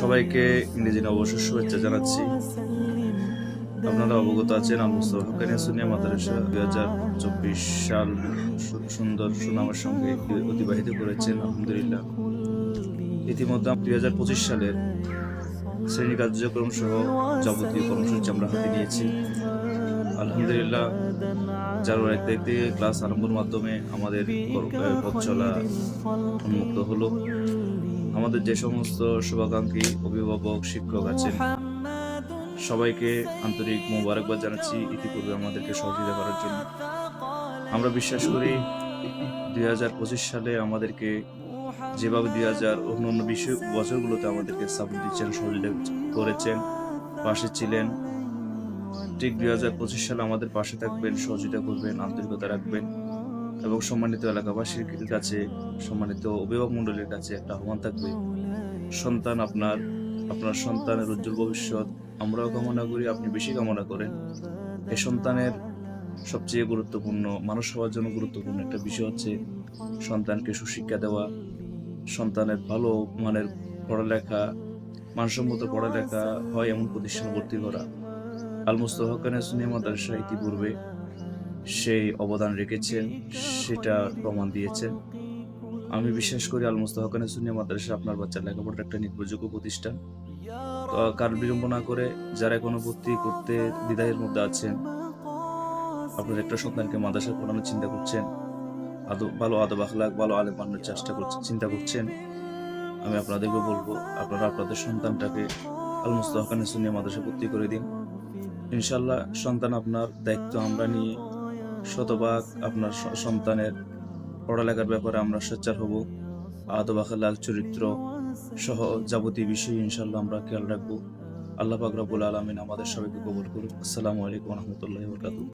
সবাইকে ইংরেজি নববর্ষ শুভেচ্ছা জানাচ্ছি। আপনারা অবগত আছেন আল মুস্তফা হকানিয়া সুনিয়া দুই হাজার চব্বিশ সাল সুন্দর সুনামের সঙ্গে অতিবাহিত করেছেন, আলহামদুলিল্লাহ। ইতিমধ্যে দুই হাজার পঁচিশ সালের শ্রেণি কার্যক্রম সহ যাবতীয় কর্মসূচি আমরা হাতে নিয়েছি। আলহামদুলিল্লাহ জানুয়ারি তারিখ থেকে ক্লাস আরম্ভের মাধ্যমে আমাদের পথ চলা উন্মুক্ত হলো। আমাদের যে সমস্ত শুভাকাঙ্ক্ষী অভিভাবক, শিক্ষক আছেন, সবাইকে আন্তরিক মোবারকবাদ জানাচ্ছি ইতিপূর্বে আমাদেরকে সহযোগিতা করার জন্য। আমরা বিশ্বাস করি দুই হাজার পঁচিশ সালে আমাদেরকে যেভাবে দুই হাজার অন্যান্য বিষয় বছরগুলোতে আমাদেরকে সাপোর্ট দিচ্ছেন, সহযোগিতা করেছেন, পাশে ছিলেন ঠিক দুই হাজার পঁচিশ সালে আমাদের পাশে থাকবেন, সহযোগিতা করবেন, আন্তরিকতা রাখবেন এবং সম্মানিত এলাকাবাসীর কাছে, সম্মানিত অভিভাবক মণ্ডলীর কাছে একটা আহ্বান থাকবে। সন্তান আপনার আপনার সন্তানের উজ্জ্বল ভবিষ্যৎ, আমরাও কামনা করি, আপনি বেশি কামনা করেন। এই সন্তানের সবচেয়ে গুরুত্বপূর্ণ, মানুষ হওয়ার জন্য গুরুত্বপূর্ণ একটা বিষয় হচ্ছে সন্তানকে সুশিক্ষা দেওয়া, সন্তানের ভালো মানের পড়ালেখা, মানসম্মত পড়ালেখা হয় এমন প্রতিষ্ঠান ভর্তি করা আল মুস্তফা খানের সুনিয়া মাদ্রাসা ইতিপূর্বে সেই অবদান রেখেছেন, সেটা প্রমাণ দিয়েছেন। আমি বিশ্বাস করি আল মুস্তফা খানের মাদ্রাসা আপনার বাচ্চার লেখাপড়ার একটা নির্ভরযোগ্য প্রতিষ্ঠান। কার বিলম্ব না করে যারা এখনও ভর্তি করতে দ্বিধায়ের মধ্যে আছেন আপনার একটা সন্তানকে মাদ্রাসায় পড়ানোর চিন্তা করছেন, আদব, ভালো আদব আখলাক ভালো আলে বানানোর চেষ্টা করছেন, চিন্তা করছেন, আমি আপনাদেরকে বলব, আপনারা আপনাদের সন্তানটাকে আল মুস্তফা খানের সুনিয়া মাদ্রাসা ভর্তি করে দিন। ইনশাল্লাহ সন্তান আপনার দায়িত্ব আমরা নিয়ে শতভাগ আপনার সন্তানের পড়ালেখার ব্যাপারে আমরা সোচ্চার হব। আদব চরিত্র সহ যাবতীয় বিষয়ে ইনশাল্লাহ আমরা খেয়াল রাখব। আল্লাহ পাক রাবুল আলমিন আমাদের সবাইকে কবুল করুক। আসসালামু আলাইকুম রহমতুল্লাহ বরকাতুহ।